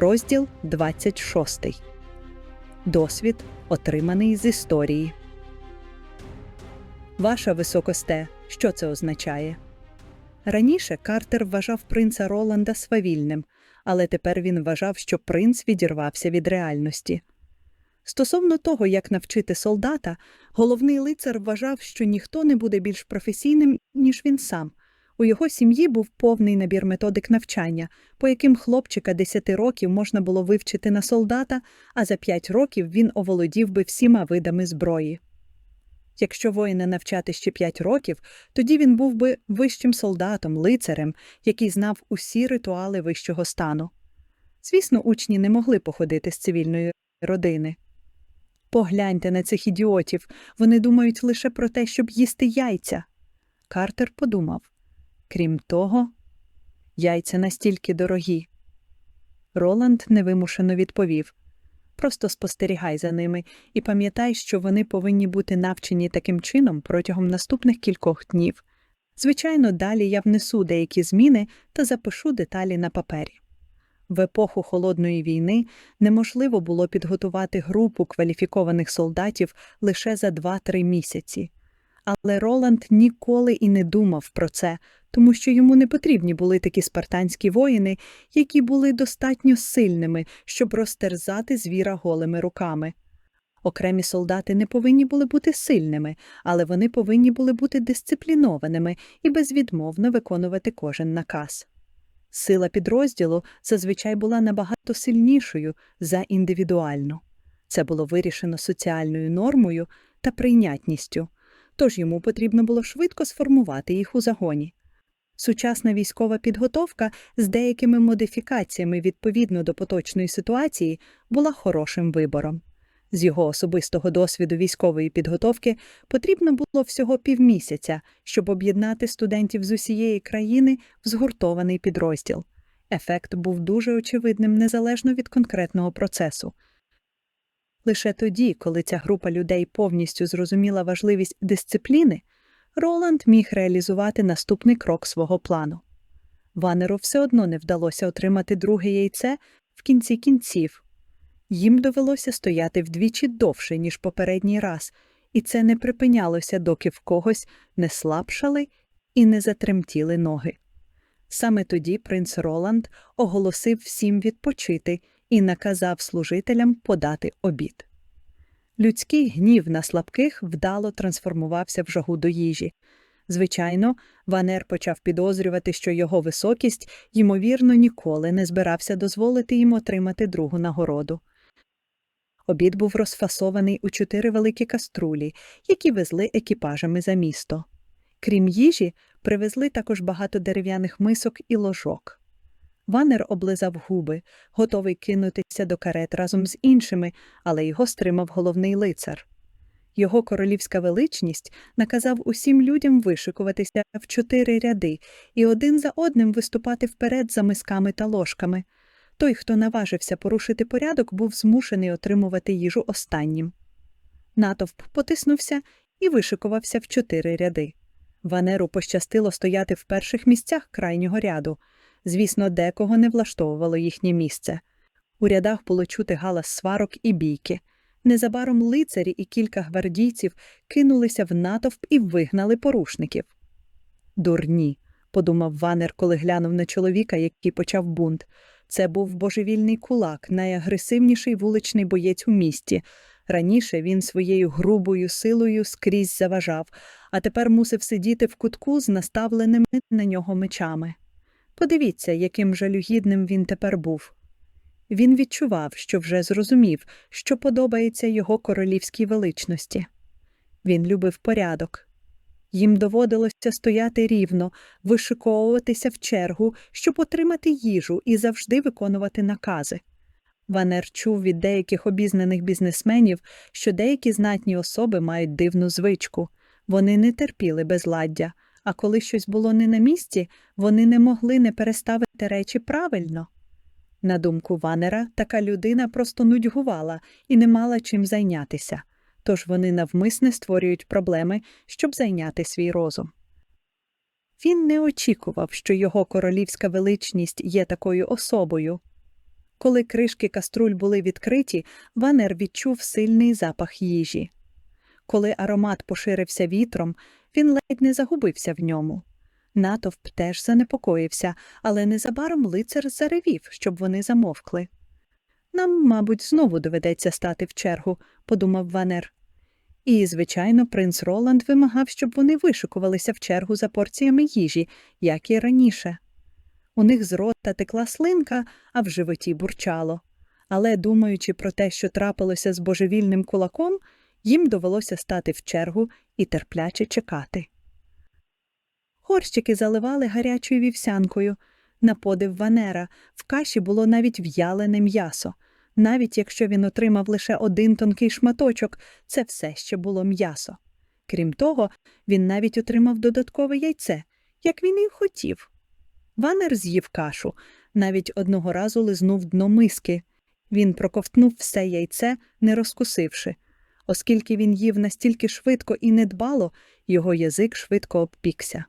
Розділ 26. Досвід, отриманий з історії. Ваша високосте. Що це означає? Раніше Картер вважав принца Роланда свавільним, але тепер він вважав, що принц відірвався від реальності. Стосовно того, як навчити солдата, головний лицар вважав, що ніхто не буде більш професійним, ніж він сам. У його сім'ї був повний набір методик навчання, по яким хлопчика 10 років можна було вивчити на солдата, а за 5 років він оволодів би всіма видами зброї. Якщо воїна навчати ще 5 років, тоді він був би вищим солдатом, лицарем, який знав усі ритуали вищого стану. Звісно, учні не могли походити з цивільної родини. Погляньте на цих ідіотів, вони думають лише про те, щоб їсти яйця. Картер подумав. Крім того, яйця настільки дорогі. Роланд невимушено відповів Просто спостерігай за ними і пам'ятай, що вони повинні бути навчені таким чином протягом наступних кількох днів. Звичайно, далі я внесу деякі зміни та запишу деталі на папері. В епоху холодної війни неможливо було підготувати групу кваліфікованих солдатів лише за 2-3 місяці. Але Роланд ніколи і не думав про це, тому що йому не потрібні були такі спартанські воїни, які були достатньо сильними, щоб розтерзати звіра голими руками. Окремі солдати не повинні були бути сильними, але вони повинні були бути дисциплінованими і безвідмовно виконувати кожен наказ. Сила підрозділу зазвичай була набагато сильнішою за індивідуальну. Це було вирішено соціальною нормою та прийнятністю, тож йому потрібно було швидко сформувати їх у загоні. Сучасна військова підготовка з деякими модифікаціями відповідно до поточної ситуації була хорошим вибором. З його особистого досвіду військової підготовки потрібно було всього півмісяця, щоб об'єднати студентів з усієї країни в згуртований підрозділ. Ефект був дуже очевидним незалежно від конкретного процесу. Лише тоді, коли ця група людей повністю зрозуміла важливість дисципліни, Роланд міг реалізувати наступний крок свого плану. Ванеру все одно не вдалося отримати друге яйце в кінці кінців. Їм довелося стояти вдвічі довше, ніж попередній раз, і це не припинялося, доки в когось не слабшали і не затремтіли ноги. Саме тоді принц Роланд оголосив всім відпочити і наказав служителям подати обід. Людський гнів на слабких вдало трансформувався в жагу до їжі. Звичайно, Ванер почав підозрювати, що його високість, ймовірно, ніколи не збирався дозволити їм отримати другу нагороду. Обід був розфасований у чотири великі каструлі, які везли екіпажами за місто. Крім їжі, привезли також багато дерев'яних мисок і ложок. Ванер облизав губи, готовий кинутися до карет разом з іншими, але його стримав головний лицар. Його королівська величність наказав усім людям вишикуватися в чотири ряди і один за одним виступати вперед за мисками та ложками. Той, хто наважився порушити порядок, був змушений отримувати їжу останнім. Натовп потиснувся і вишикувався в чотири ряди. Ванеру пощастило стояти в перших місцях крайнього ряду. Звісно, декого не влаштовувало їхнє місце. У рядах було чути галас сварок і бійки. Незабаром лицарі і кілька гвардійців кинулися в натовп і вигнали порушників. Дурні, подумав Ванер, коли глянув на чоловіка, який почав бунт. Це був божевільний кулак, найагресивніший вуличний боєць у місті. Раніше він своєю грубою силою скрізь заважав, а тепер мусив сидіти в кутку з наставленими на нього мечами. Подивіться, яким жалюгідним він тепер був. Він відчував, що вже зрозумів, що подобається його королівській величності. Він любив порядок. Їм доводилося стояти рівно, вишиковуватися в чергу, щоб отримати їжу і завжди виконувати накази. Ванер чув від деяких обізнаних бізнесменів, що деякі знатні особи мають дивну звичку вони не терпіли безладдя, а коли щось було не на місці, вони не могли не переставити речі правильно. На думку Ванера, така людина просто нудьгувала і не мала чим зайнятися, тож вони навмисне створюють проблеми, щоб зайняти свій розум. Він не очікував, що його королівська величність є такою особою. Коли кришки каструль були відкриті, Ванер відчув сильний запах їжі. Коли аромат поширився вітром, він ледь не загубився в ньому. Натовп теж занепокоївся, але незабаром лицар заревів, щоб вони замовкли. Нам, мабуть, знову доведеться стати в чергу, подумав Ванер. І, звичайно, принц Роланд вимагав, щоб вони вишикувалися в чергу за порціями їжі, як і раніше. У них з рота текла слинка, а в животі бурчало. Але, думаючи про те, що трапилося з божевільним кулаком, їм довелося стати в чергу і терпляче чекати. Горщики заливали гарячою вівсянкою. На подив Ванера в каші було навіть в'ялене м'ясо. Навіть якщо він отримав лише один тонкий шматочок, це все ще було м'ясо. Крім того, він навіть отримав додаткове яйце, як він і хотів. Ванер з'їв кашу, навіть одного разу лизнув дно миски. Він проковтнув все яйце, не розкусивши. Оскільки він їв настільки швидко і недбало, його язик швидко обпікся.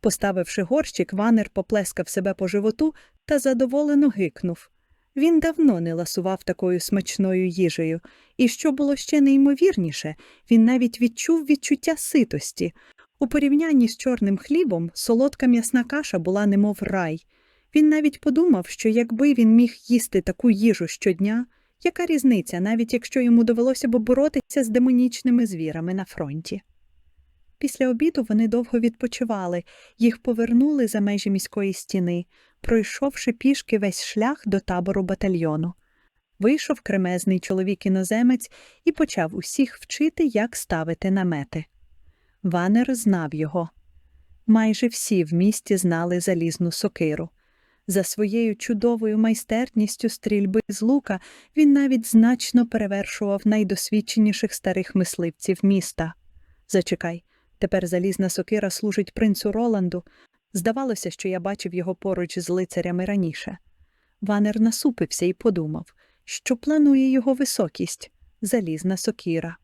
Поставивши горщик, Ванер поплескав себе по животу та задоволено гикнув. Він давно не ласував такою смачною їжею, і що було ще неймовірніше, він навіть відчув відчуття ситості. У порівнянні з чорним хлібом солодка м'ясна каша була немов рай. Він навіть подумав, що якби він міг їсти таку їжу щодня, яка різниця, навіть якщо йому довелося б боротися з демонічними звірами на фронті. Після обіду вони довго відпочивали, їх повернули за межі міської стіни, пройшовши пішки весь шлях до табору батальйону. Вийшов кремезний чоловік-іноземець і почав усіх вчити, як ставити намети. Ванер знав його. Майже всі в місті знали залізну сокиру. За своєю чудовою майстерністю стрільби з лука він навіть значно перевершував найдосвідченіших старих мисливців міста. Зачекай, тепер залізна сокира служить принцу Роланду. Здавалося, що я бачив його поруч з лицарями раніше. Ванер насупився і подумав, що планує його високість залізна сокира,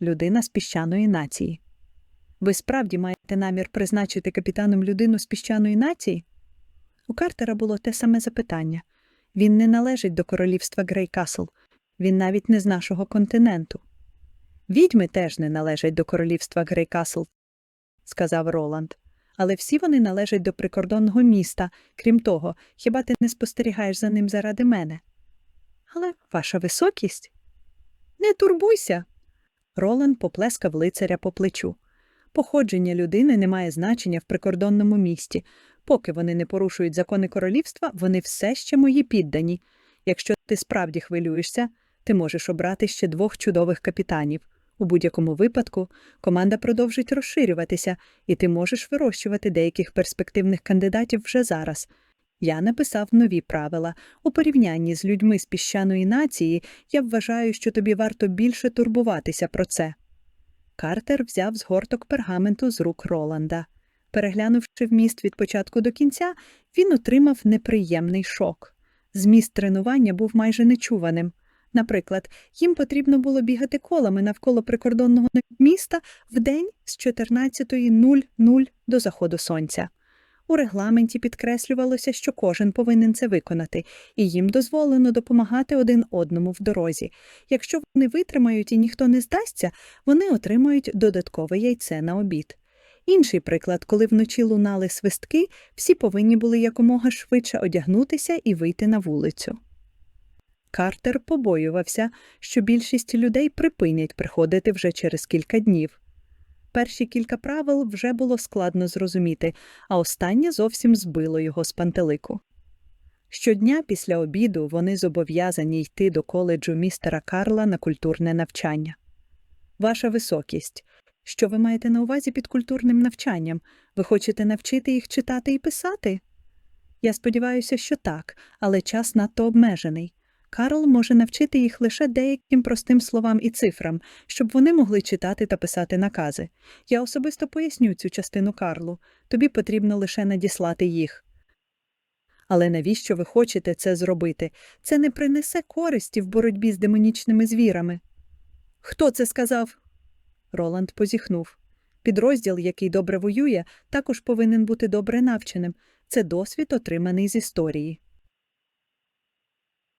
людина з піщаної нації. Ви справді маєте намір призначити капітаном людину з піщаної нації? У Картера було те саме запитання. Він не належить до королівства Грейкасл, він навіть не з нашого континенту. Відьми теж не належать до королівства Грейкасл, сказав Роланд. Але всі вони належать до прикордонного міста. Крім того, хіба ти не спостерігаєш за ним заради мене? Але ваша високість? Не турбуйся. Роланд поплескав лицаря по плечу. Походження людини не має значення в прикордонному місті. Поки вони не порушують закони королівства, вони все ще мої піддані. Якщо ти справді хвилюєшся, ти можеш обрати ще двох чудових капітанів. У будь-якому випадку команда продовжить розширюватися, і ти можеш вирощувати деяких перспективних кандидатів вже зараз. Я написав нові правила. У порівнянні з людьми з піщаної нації я вважаю, що тобі варто більше турбуватися про це. Картер взяв згорток пергаменту з рук Роланда. Переглянувши вміст від початку до кінця, він отримав неприємний шок. Зміст тренування був майже нечуваним. Наприклад, їм потрібно було бігати колами навколо прикордонного міста в день з 14.00 до заходу сонця. У регламенті підкреслювалося, що кожен повинен це виконати, і їм дозволено допомагати один одному в дорозі. Якщо вони витримають і ніхто не здасться, вони отримають додаткове яйце на обід. Інший приклад, коли вночі лунали свистки, всі повинні були якомога швидше одягнутися і вийти на вулицю. Картер побоювався, що більшість людей припинять приходити вже через кілька днів. Перші кілька правил вже було складно зрозуміти, а останнє зовсім збило його з пантелику. Щодня після обіду вони зобов'язані йти до коледжу містера Карла на культурне навчання. Ваша високість. Що ви маєте на увазі під культурним навчанням? Ви хочете навчити їх читати і писати? Я сподіваюся, що так, але час надто обмежений. Карл може навчити їх лише деяким простим словам і цифрам, щоб вони могли читати та писати накази. Я особисто поясню цю частину Карлу. Тобі потрібно лише надіслати їх. Але навіщо ви хочете це зробити? Це не принесе користі в боротьбі з демонічними звірами. Хто це сказав? Роланд позіхнув. Підрозділ, який добре воює, також повинен бути добре навченим. Це досвід, отриманий з історії.